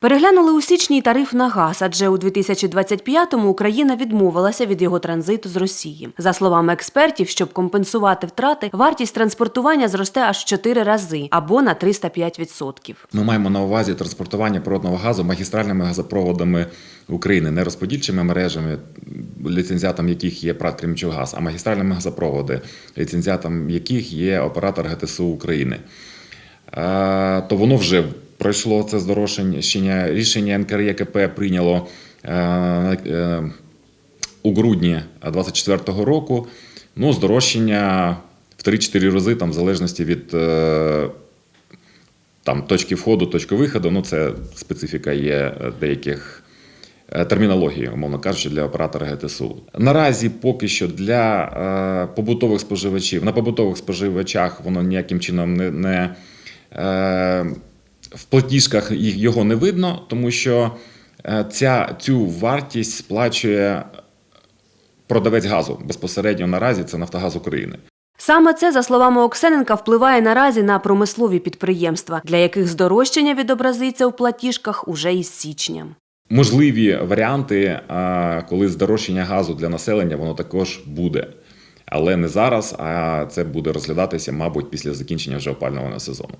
Переглянули у січні тариф на газ, адже у 2025-му Україна відмовилася від його транзиту з Росії. За словами експертів, щоб компенсувати втрати, вартість транспортування зросте аж в 4 рази або на 305%. Ми маємо на увазі транспортування природного газу магістральними газопроводами України, не розподільчими мережами, ліцензіатом яких є ПРАТ «Кремчугаз», а магістральними газопроводи, ліцензіатом яких є оператор ГТСУ України. Е, То воно вже пройшло це здорожчання. Рішення НКРЄКП прийняло е, е, у грудні 2024 року. Ну, здорожчання в 3-4 рази, там, в залежності від е, там, точки входу, точки виходу. Ну, це специфіка є деяких термінології, умовно кажучи, для оператора ГТСУ. Наразі поки що для побутових споживачів, на побутових споживачах воно ніяким чином не. не в платіжках їх- його не видно, тому що е, ця, цю вартість сплачує продавець газу безпосередньо наразі це Нафтогаз України. Саме це, за словами Оксененка, впливає наразі на промислові підприємства, для яких здорожчання відобразиться у платіжках уже із січня. Можливі варіанти, коли здорожчання газу для населення, воно також буде. Але не зараз, а це буде розглядатися, мабуть, після закінчення вже опального сезону.